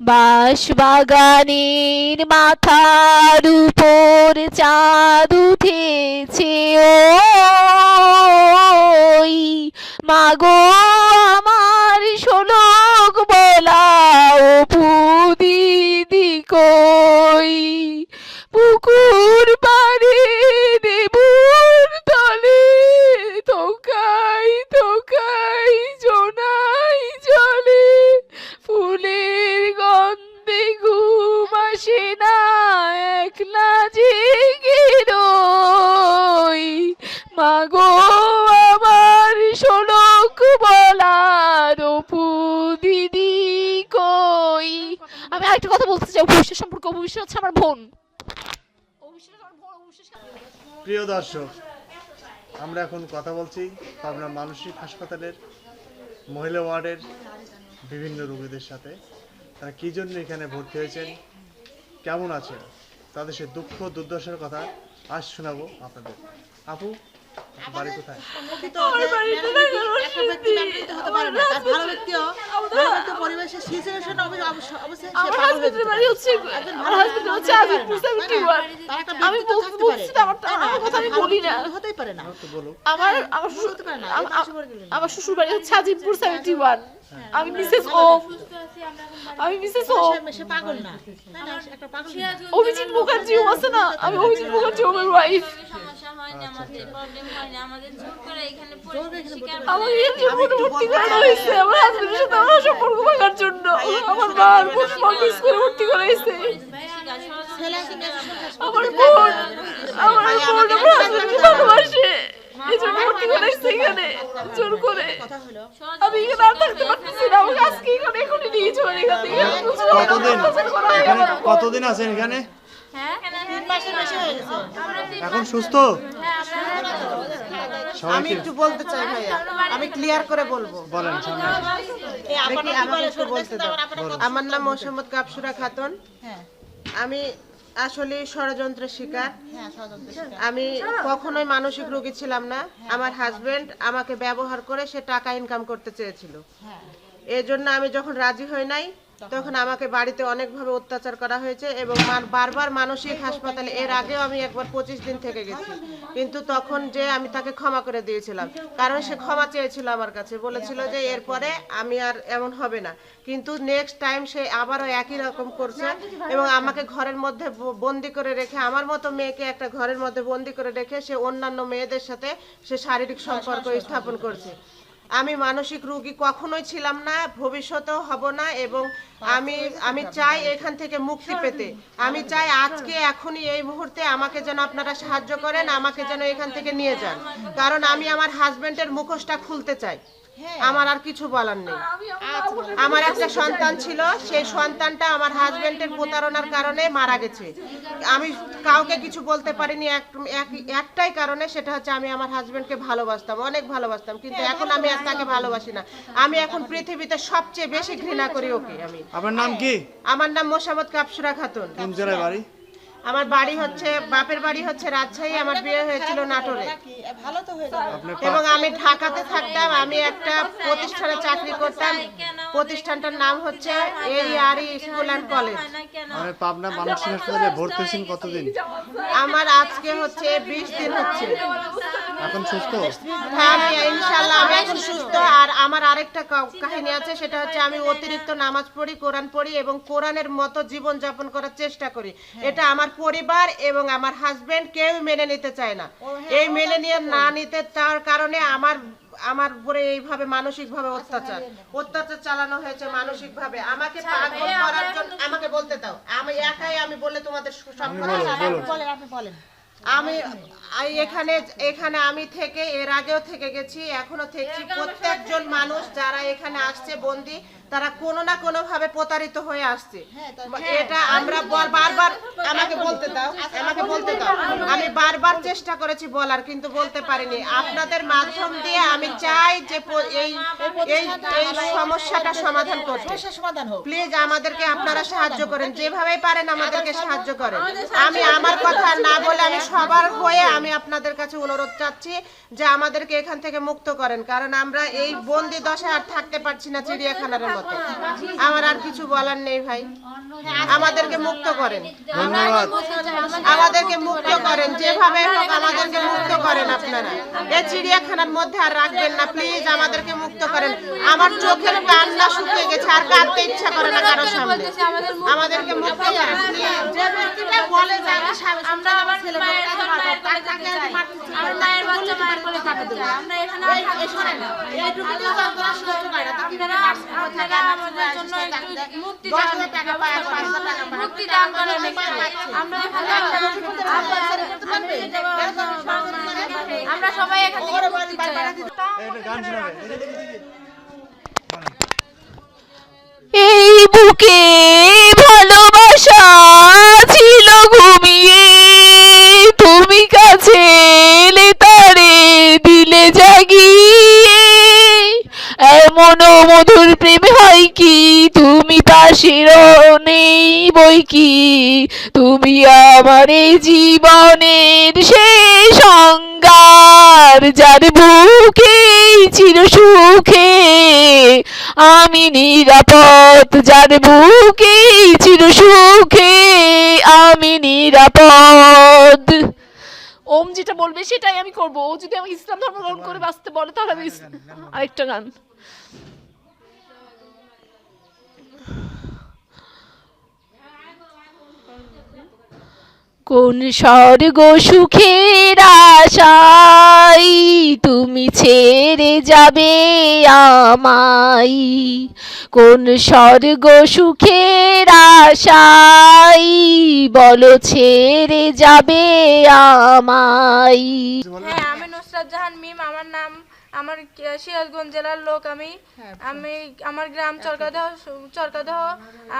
বাঁশ বাগানের মাথার উপর চাঁদ উঠেছে, ওই মাগো আমার শোলক বলা অপু দিদি কই পুকুর পাড়ে ঘুম একলা জেগে মাগো আমার অপু দিদি কই? আমি আরেকটা কথা বলতে চাই অভিশ্বাস সম্পর্কে অভিশ্বাস হচ্ছে আমার বোন। প্রিয় দর্শক, আমরা এখন কথা বলছি পাবনা মানসিক হাসপাতালের মহিলা ওয়ার্ডের বিভিন্ন রোগীদের সাথে। তারা কী জন্য এখানে ভর্তি হয়েছেন? কেমন আছেন? তাদের সে দুঃখ দুর্দশার কথা আজ শোনাবো আপনাদের। আপু বাড়ি কোথায়? পরিবেশের সিচুয়েশন অবশ্যই আমার হয়ে আমি বলছি কথা আমি বলি না। হতেই পারে না। শ্বশুর আম-। আমার বাড়ি হচ্ছে আজিমপুর সেভেন্টি ওয়ান আমি মিসেস ও আমি মিসেস ও সে- সে পাগল না। তাই না একটা পাগল না। অভিজিৎ মুখার্জি আছে না? আমি অভিজিৎ মুখার্জি আমার ওয়াইফ আমার ভর্তি বোন আমার বোন আমার হাজবেন্ডকে ভালোবাসে এখানে জোর করে আমি এখানে আর থাকতে পারতেছি না আমাকে আজকে এখানে এখনই নিয়ে চলে এখান থেকে কতদিন কতদিন আছেন এখানে হ্যাঁ? হয়ে গেছে এখন সুস্থ? আমি একটু বলতে চাই ভাইয়া আমি ক্লিয়ার করে বলব। বলেন আমার নাম মোসাম্মদ কাপসুরা খাতুন। হ্যাঁ। আমি আসলে ষড়যন্ত্রের শিকার। হ্যাঁ আমি কখনোই মানসিক রোগী ছিলাম না। আমার হাজবেন্ড আমাকে ব্যবহার করে সে টাকা ইনকাম করতে চেয়েছিল। হ্যাঁ। এই জন্য আমি যখন রাজি হই নাই তখন আমাকে বাড়িতে অনেকভাবে অত্যাচার করা হয়েছে এবং বারবার মানসিক হাসপাতালে এর আগেও আমি একবার পঁচিশ দিন থেকে গেছি। কিন্তু তখন যে আমি তাকে ক্ষমা করে দিয়েছিলাম, কারণ সে ক্ষমা চেয়েছিল আমার কাছে, বলেছিল যে এরপরে আমি আর এমন হবে না। কিন্তু নেক্সট টাইম সে আবারও একই রকম করছে এবং আমাকে ঘরের মধ্যে বন্দি করে রেখে, আমার মতো মেয়েকে একটা ঘরের মধ্যে বন্দি করে রেখে সে অন্যান্য মেয়েদের সাথে সে শারীরিক সম্পর্ক স্থাপন করছে। আমি মানসিক রোগী কখনোই ছিলাম না ভবিষ্যতেও হব না এবং আমি আমি চাই এখান থেকে মুক্তি পেতে। আমি চাই আজকে এখনই এই মুহূর্তে আমাকে যেন আপনারা সাহায্য করেন আমাকে যেন এখান থেকে নিয়ে যান। কারণ আমি আমার হাজব্যান্ডের মুখোশটা খুলতে চাই। আমার আর কিছু বলার নেই। আমার একটা সন্তান ছিল সেই সন্তানটা আমার হাজবেন্ডের প্রতারণার কারণে মারা গেছে। আমি কাউকে কিছু বলতে পারিনি এক- এক- একটাই কারণে সেটা হচ্ছে আমি আমার হাজবেন্ডকে ভালোবাসতাম অনেক ভালোবাসতাম। কিন্তু এখন আমি আর তাকে ভালোবাসি না। আমি এখন পৃথিবীতে সবচেয়ে বেশি ঘৃণা করি ওকে আমি। আপনার নাম কি? আমার নাম মোসাম্মদ কাপসুরা খাতুন। কোন জেলায় বাড়ি? আমার বাড়ি হচ্ছে বাপের বাড়ি হচ্ছে রাজশাহী আমার বিয়ে হয়েছিল নাটোরে। এবং আমি ঢাকাতে থাকতাম আমি একটা প্রতিষ্ঠানে চাকরি করতাম। প্রতিষ্ঠানটার নাম হচ্ছে এই আর স্কুল অ্যান্ড কলেজ। না পাবনা মানসিক হাসপাতালে ভর্তি হয়েছেন কতদিন? আমার আজকে হচ্ছে বিশ দিন হচ্ছে। এখন সুস্থ? হ্যাঁ আমি ইনশাল্লাহ আমি এখন সুস্থ। আর আমার আরেকটা কাহিনী আছে সেটা হচ্ছে আমি অতিরিক্ত নামাজ পড়ি কোরআন পড়ি এবং কোরআনের মতো জীবন যাপন করার চেষ্টা করি। এটা আমার পরিবার এবং আমার হাজবেন্ড কেউ মেনে নিতে চায় না। এই মেনে নিয়ে না নিতে তার কারণে আমার আমার উপরে এইভাবে মানসিক ভাবে অত্যাচার। অত্যাচার চালানো হয়েছে মানসিক ভাবে আমাকে পাগল করার জন্য আমাকে বলতে দাও। আমি একাই আমি বলে তোমাদের সব বলেন আপনি বলেন। আমি এখানে এখানে আমি থেকে এর আগেও থেকে গেছি এখনও থেকেছি। প্রত্যেকজন মানুষ যারা এখানে আসছে বন্দি তারা কোনো না কোনো ভাবে প্রতারিত হয়ে আসছে। এটা আমরা বারবার আমাকে বলতে দাও আমাকে বলতে দাও। আমি বারবার চেষ্টা করেছি বলার কিন্তু বলতে পারিনি। আপনাদের মাধ্যম দিয়ে আমি চাই যে এই এই এই সমস্যাটা সমাধান করতে সমস্যার সমাধান হোক। প্লিজ আমাদেরকে আপনারা সাহায্য করেন। যেভাবেই পারেন আমাদেরকে সাহায্য করেন। আমি আমার কথা না বলে আমি সবার হয়ে আমি আপনাদের কাছে অনুরোধ চাচ্ছি যে আমাদেরকে এখান থেকে মুক্ত করেন। কারণ আমরা এই বন্দি দশায় আর থাকতে পারছি না চিড়িয়াখানার মতো। আমার আর কিছু বলার নেই ভাই। আমাদেরকে মুক্ত করেন। আমাদেরকে মুক্ত করেন। যেভাবে হোক আমাদেরকে মুক্ত করেন আপনারা। এই চিড়িয়াখানার মধ্যে আর রাখবেন না। প্লিজ আমাদেরকে মুক্ত করেন। আমার চোখের কান্না শুকিয়ে গেছে। আর কাঁদতে ইচ্ছা করে না কারোর সামনে। আমাদেরকে মুক্ত করেন। যে ব্যক্তিটা বলে যে আমরা ছেলে মায়ের বাচ্চা মায়ের কোলে এখানে। এইটুকু না, তা কীভাবে আমাদের জন্য একটু মুক্তি দান। মুক্তি দান করেন আমরা আমরা সবাই এখান থেকে মুক্তি চাই। এই বুকে ভালোবাসা ছিল ঘুমিয়ে। তুমি কাছে এলে তারে দিলে জাগিয়ে। এমন মধুর প্রেম তুমি আমার জীবনের শেষ সংজ্ঞার যার বুকে চির সুখে আমি নিরাপদ যার বুকে চির সুখে আমি নিরাপদ ওম যেটা বলবে সেটাই আমি করব ও যদি আমাকে ইসলাম ধর্ম গ্রহণ করে বাঁচতে বলে তাহলে আমি আরেকটা গান কোন স্বর্গ সুখের আশাই তুমি ছেড়ে যাবে আমায়? কোন স্বর্গ সুখের আশাই বলো ছেড়ে যাবে আমাই হ্যাঁ আমি নুসরাত জাহান মিম, আমার নাম আমার সিরাজগঞ্জ জেলার লোক আমি। আমি আমার গ্রাম চরকাদহ চরকাদহ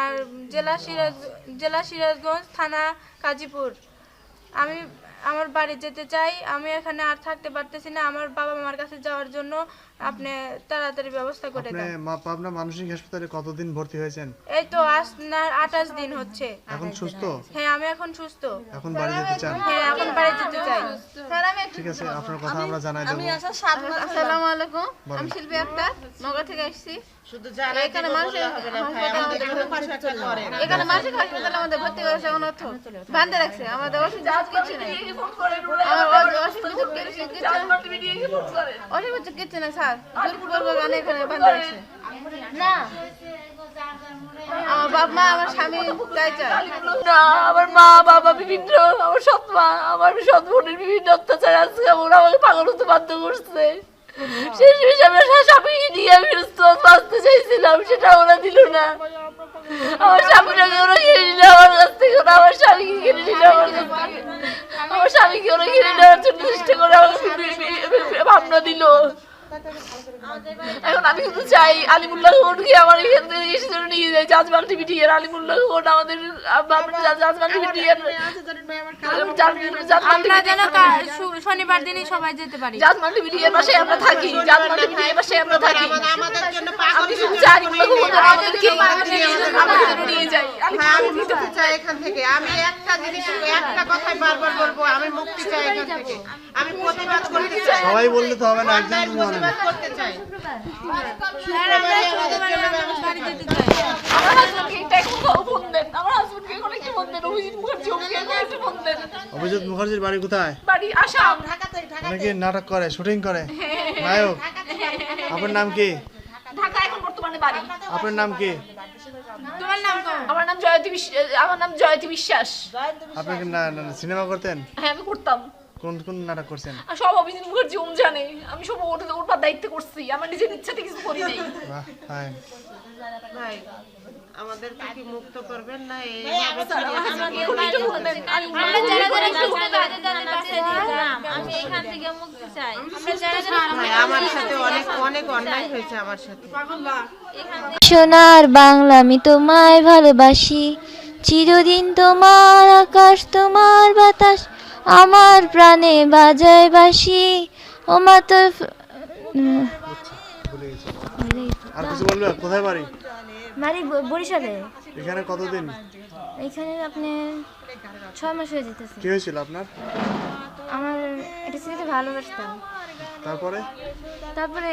আর জেলা সিরাজ জেলা সিরাজগঞ্জ থানা কাজীপুর। আমি আমার বাড়ি যেতে চাই আমি এখানে আর থাকতে পারতেছি না আমার বাবা মার কাছে যাওয়ার জন্য আপনি তাড়াতাড়ি ব্যবস্থা করে আপনি দেন। মা- পাবনা মানসিক হাসপাতালে কতদিন ভর্তি হয়েছেন? এই তো আজ না আঠাশ দিন হচ্ছে। এখন সুস্থ? হ্যাঁ আমি এখন সুস্থ। এখন বাড়ি যেতে চান? হ্যাঁ এখন বাড়ি যেতে চাই। স্যার আমি ঠিক আছে আপনার কথা আমরা জানাই দেবো। আসসালামু আলাইকুম। আমি শিল্পী আক্তার নগর থেকে আসছি শুধু জানাই এখানে বললে হবে না ভাই। আমাদের একটা এখানে মানসিক হাসপাতালে আমাদের ভর্তি করেছে অনর্থ বান্ধে রাখছে। আমাদের ওষুধ কিছু নেই। আমার কিচ্ছু না স্যার গানে এখানে বান্ধে না। বাপ মা আমার স্বামী তাই চায়। না আমার মা বাবা বিভিন্ন আমার সৎ মা আমার সৎ বোনের বিভিন্ন অত্যাচার আজকে ওরা আমাকে পাগল হতে বাধ্য করছে। শেষ হিসাবে স্বামী নিয়ে আমি বাঁচতে চাইছিলাম সেটা ওরা দিল না। আমার স্বামীটাকে ওরা কিনে নিল, আমার কাছ থেকে আমার স্বামীকে কিনে নিল, আমার আমার স্বামীকে ওরা কিনে নেওয়ার জন্য চেষ্টা করে বি- ভাবনা দিল। এখন আমি কিন্তু চাই আলিমুল্লাহ খানকে আমার এখান থেকে এসে যেন নিয়ে যায় জাজমান টিভি টিয়ার আলিমুল্লাহ আমাদের জাজমান টিভি টিয়ার আমরা যেন শনিবার দিনই সবাই যেতে পারি। জাজমান টিভি টিয়ার পাশে আমরা থাকি জাজমান টিভি টিয়ার পাশে আমরা থাকি। আমাদের জন্য পাগল আমি শুধু চাই আলিমুল্লাহ আমাদেরকে আমাদের নিয়ে যায় হ্যাঁ, আমি চাই এখান থেকে। আমি একটা জিনিস একটা কথাই বারবার বলব আমি মুক্তি চাই এখান থেকে। আমি প্রতিবাদ করতে চাই সবাই বললে তো হবে না একজন করতে চাই। দেন অভিজিৎ মুখার্জির বাড়ি কোথায়? নাকি নাটক করে শুটিং করে। নায়ক আপনার নাম কি? ঢাকা এখন বর্তমানে বাড়ি। আপনার নাম কি? তোমার নাম তো আমার নাম জয়তী বিশ্বাস আমার নাম জয়তী বিশ্বাস। আপনি না- সিনেমা করতেন? হ্যাঁ আমি করতাম। কোন কোন নাটক করছেন? সব অভিজিৎ মুখার্জি ওম জানে। আমি সব ওর ওর দায়িত্ব করছি। আমার নিজের ইচ্ছাতে কিছু করি নাই। বাহ ফাইন ভাই আমাদেরকে কি মুক্ত করবেন না? এই এখন একটু ফোন দেন আমরা যারা যারা সুস্থ তাদের তাদের কাছে দিলাম। আমি এখান থেকে মুক্তি চাই। আমরা যারা যারা ভাই আমার সাথে অনেক অনেক অন্যায় হয়েছে আমার সাথে। সোনার বাংলা আমি তোমায় ভালোবাসি। চিরদিন তোমার আকাশ তোমার বাতাস আমার প্রাণে বাজায় বাসি ও মা তো উম, আর কিছু বলবে? কোথায় বাড়ি? বাড়ি বরিশালে। এখানে কতদিন? এখানে আপনি ছয় মাস হয়ে যেতেছে। কি হয়েছিল আপনার? আমার এটা ছেলেকে ভালোবাসতাম। তারপরে? তারপরে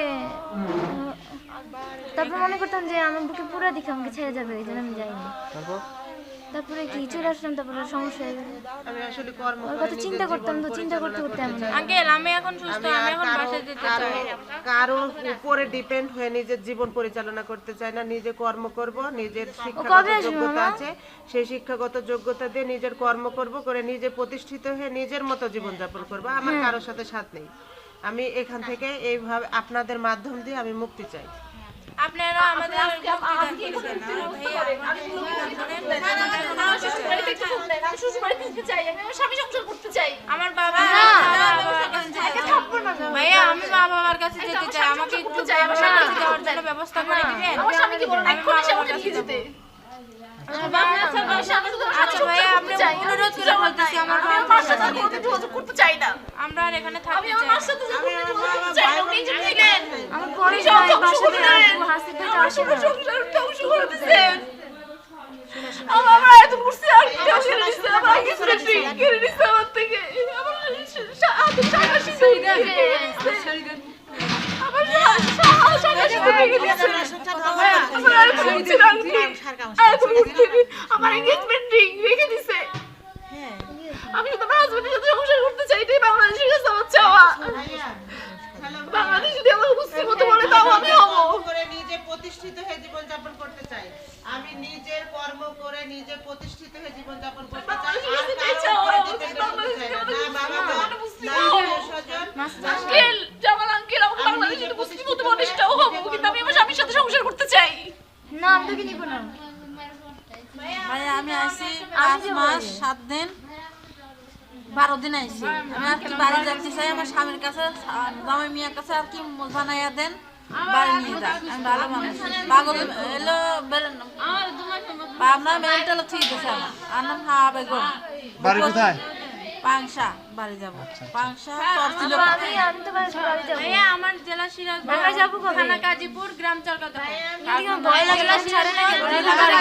তারপর মনে করতাম যে আমার বুকে পুরো দিকে আমাকে ছেড়ে যাবে এই জন্য আমি যাইনি। তারপর? তারপরে কি চলে আসলাম তারপরে সমস্যা হয়ে গেল। আমি আসলে কর্ম ওর কথা নিজের চিন্তা করতাম তো চিন্তা করতে করতে। আঙ্কেল আমি এখন সুস্থ আমি আমি এখন বাসায় যেতে চাই। উপরে ডিপেন্ড হয়ে নিজের জীবন পরিচালনা করতে চাই না নিজে কর্ম করব নিজের শিক্ষাগত যোগ্যতা আছে সেই শিক্ষাগত যোগ্যতা দিয়ে নিজের কর্ম করব করে নিজে প্রতিষ্ঠিত হয়ে নিজের মতো জীবন যাপন করব আমার হ্যাঁ। কারোর সাথে সাথ নেই। আমি এখান থেকে এইভাবে আপনাদের মাধ্যম দিয়ে আমি মুক্তি চাই। আপনারা আমাদের আমার বাবা ভাইয়া আমি মা বাবার কাছে যেতে চাই। আমাকে একটু যাওয়ার জন্য ব্যবস্থা করে দিবেন। আমার স্বামীকে বলো এক্ষুনি সে আমাকে নিয়ে যেতে আচ্ছা ভাইয়া আপনি অনুরোধ করে বলতেছি আমার আর এখানে থাকতে চাই আমার এত করছে আর কেউ কেড়ে আমার আগে কেড়ে নিছে আমার থেকে আমার হাতে টাকা শিখে আমার সা- সা- টাকা শিখে দিছে আমার আর কোনো কিছু না আন্টি। আর কোনো কিছু নেই। আমার এঙ্গেজমেন্ট রিং রেখে দিছে আমি শুধু আমার হাজবেন্ডের সাথে সংসার করতে চাই এটাই বাংলাদেশের কাছে আমার চাওয়া বাংলাদেশ যদি আমার মুসলিম মতো বলে তাও আমি হব করে নিজে প্রতিষ্ঠিত হয়ে জীবন যাপন করতে চাই আমি নিজের কর্ম করে নিজে প্রতিষ্ঠিত হয়ে জীবন যাপন করতে চাই আর না। বাবা না আঙ্কেল জামাল আঙ্কেল আমাকে বাংলাদেশে তো মুসলিম মতো মানুষটাও হব কিন্তু আমি আমার স্বামীর সাথে সংসার করতে চাই না আমি তোকে নিব না ভাই আমি আইছি পাঁচ মাস সাত দিন বারো দিন আইছি আমি আর কি বাড়ি যাচ্ছি চাই আমার স্বামীর কাছে জামাই মিয়ার কাছে আর কি জানাইয়া দেন বাড়ি নিয়ে যান। আমি ভালো মানুষ। পাগল এলো বেরেন আপনার মেন্টাল ঠিক আছে আমার। আর নাম হা বেগম। বাড়ি কোথায়? পাংশা বাড়ি যাব। পাংশা পড়ছিল আমি আমি তো বাড়ি বাড়ি যাব। আমার জেলা সিরাজ ঢাকা যাব? থানা গাজীপুর গ্রাম আমার ভয় লাগে না ছাড়ে না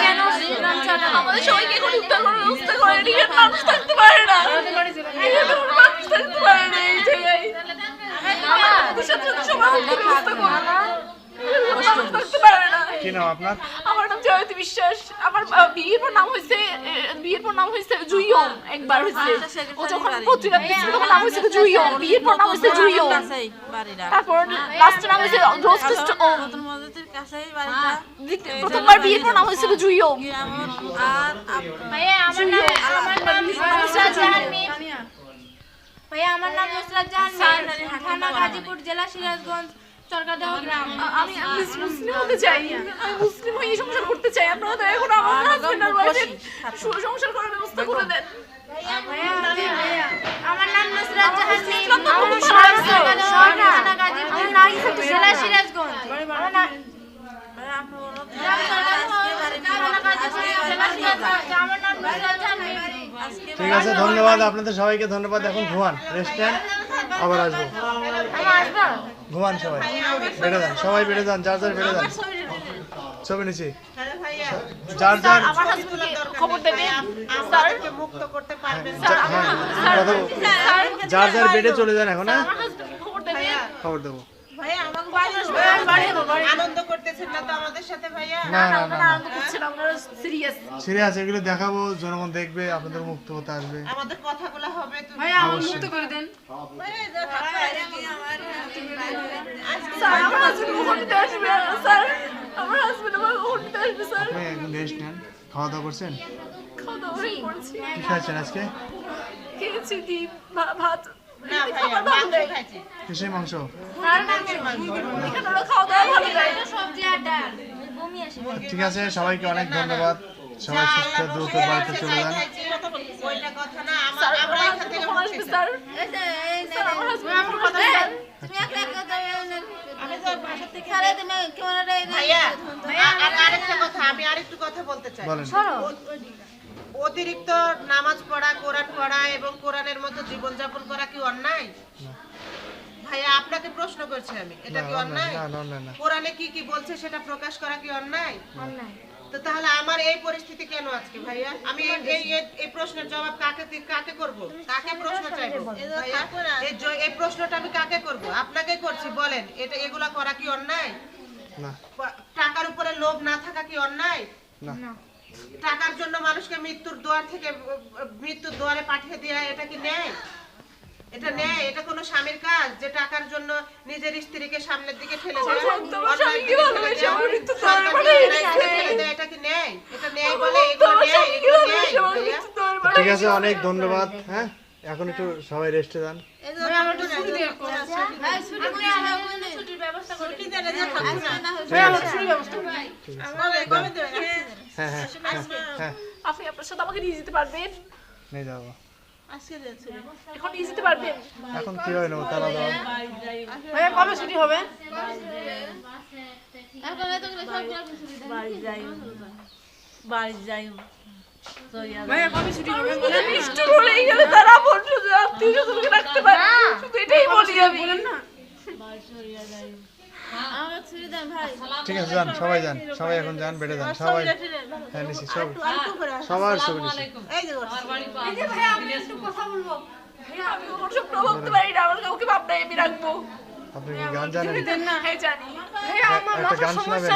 কেন গ্রাম চলে আমাদের সবাইকে এখন উদ্ধার করার ব্যবস্থা করে নিজের মানুষ থাকতে পারে না। মানুষ থাকতে পারে এই জায়গায় কি নাম আপনার? আমার জয়তী বিশ্বাস। আমার বিয়ের পর নাম হয়েছে বিয়ের পর নাম হয়েছে জুইয়ং একবার হয়েছে ও যখন পত্রিকা দিয়েছিল তখন নাম হয়েছে জুইয়ং বিয়ের পর নাম হয়েছে জুইয়ং। তারপর লাস্ট নাম হয়েছে মসজিদের কাছেই বাড়িটা। দ্বিতীয়- প্রথমবার বিয়ের পর নাম হয়েছিল জুইয়ং। আর আমার নাম আমার নাম নুসরাত জাহান ভাইয়া আমার নাম নুসরাত জাহান থানা গাজীপুর জেলা সিরাজগঞ্জ। চরকাদহ গ্রাম আমি আমি মুসলিম হতে চাই আমি মুসলিম হয়ে সংসার করতে চাই আপনারা দয়া করে আমার হাজবেন্ড আর ওয়াইফের সংসার করার ব্যবস্থা করে দেন আমার নাম নুসরাত জাহান ইসলাম তো খুব আমার সহজ। চরকাদহ, থানা গাজীপুর আমার নাম কিন্তু জেলা সিরাজগঞ্জ আমার না গ্রাম চরকাদহ, থানা গাজীপুর জেলা সিরাজগঞ্জ আমার নাম নুসরাত জাহান মিম ঠিক আছে ধন্যবাদ আপনাদের সবাইকে ধন্যবাদ এখন ঘুমান রেস্ট আবার আসবা ঘুমান সবাই। বেড়ে যান সবাই বেড়ে যান যার যার বেড়ে যান। ছবি নিচ্ছি যার যার হ্যাঁ, যার যার বেডে চলে যান এখন হ্যাঁ? খবর দেবে খবর দেবো ভাইয়া আমাকে বাড়ি আসবে আনন্দ করতেছেন না তো আমাদের সাথে ভাইয়া? না না না না আনন্দ করছে আপনারা সিরিয়াস সিরিয়াস এগুলো দেখাবো জনগণ দেখবে আপনাদের মুক্ত হতে আসবে। আমাদের কথাগুলো হবে তুমি অবশ্যই। স্যার আমার হাজবেন্ড কখন আসবে স্যার। আমার হাজবেন্ড আমার কখন আসবে স্যার। আপনি একদম রেস্ট নেন। খাওয়া দাওয়া করছেন? খাওয়া দাওয়া হয়ে কি খাচ্ছেন আজকে? খেয়েছি ডিম ভাত। মাংস খাইছি। কিসের মাংস? খাওয়া দাওয়া ভালো সবজি ঠিক আছে সবাইকে অনেক ধন্যবাদ। সবাই সুস্থ দ্রুত বাড়িতে চলে যান। অতিরিক্ত নামাজ পড়া কোরআন পড়া এবং কোরআনের মতো জীবনযাপন করা কি অন্যায়? ভাইয়া আপনাকে প্রশ্ন করছি আমি এটা কি অন্যায়? অন্যায়? না না অন্যায় না। কোরআনে কি কি বলছে সেটা প্রকাশ করা কি অন্যায়? অন্যায়। তো তাহলে আমার এই পরিস্থিতি কেন আজকে ভাইয়া? আমি এই- এই প্রশ্নের জবাব কাকে কাকে করব? কাকে প্রশ্ন চাইব এই প্রশ্নটা আমি কাকে করব? আপনাকে করছি বলেন এটা এগুলা করা কি অন্যায়? না। টাকার উপরে লোভ না থাকা কি অন্যায়? না। টাকার জন্য মানুষকে মৃত্যুর দুয়ার থেকে মৃত্যুর দুয়ারে পাঠিয়ে দেওয়া এটা কি ন্যায়? এটা নেয় এটা কোনো স্বামীর কাজ যে টাকার জন্য নিজের স্ত্রীকে সামনের দিকে ঠেলে দেয়। এটা কি এটা বলে? মৃত্যুর দুয়ারে ঠিক আছে অনেক ধন্যবাদ হ্যাঁ? এখন একটু সবাই রেস্টে যান। হ্যাঁ হ্যাঁ হ্যাঁ। হ্যাঁ আপনি আপনার সাথে আমাকে নিয়ে যেতে পারবেন? নিয়ে যাব। এখন যেতে পারবেন এখন তারা দাও। ভাইয়া কবে ছুটি হবে? ভাইয়া কবে ছুটি হবে? নিষ্ঠুর হলেই গেলে তারা শুধু আত্মীয় রাখতে পারে। শুধু এটাই বলি আমি। ঠিক আছে যান সবাই যান সবাই এখন যান বেড়ে যান সবাই। হ্যাঁ নিচ্ছি সব। সবার সব আপনি গান জানেন? হ্যাঁ জানি। একটা গান শোনাবেন?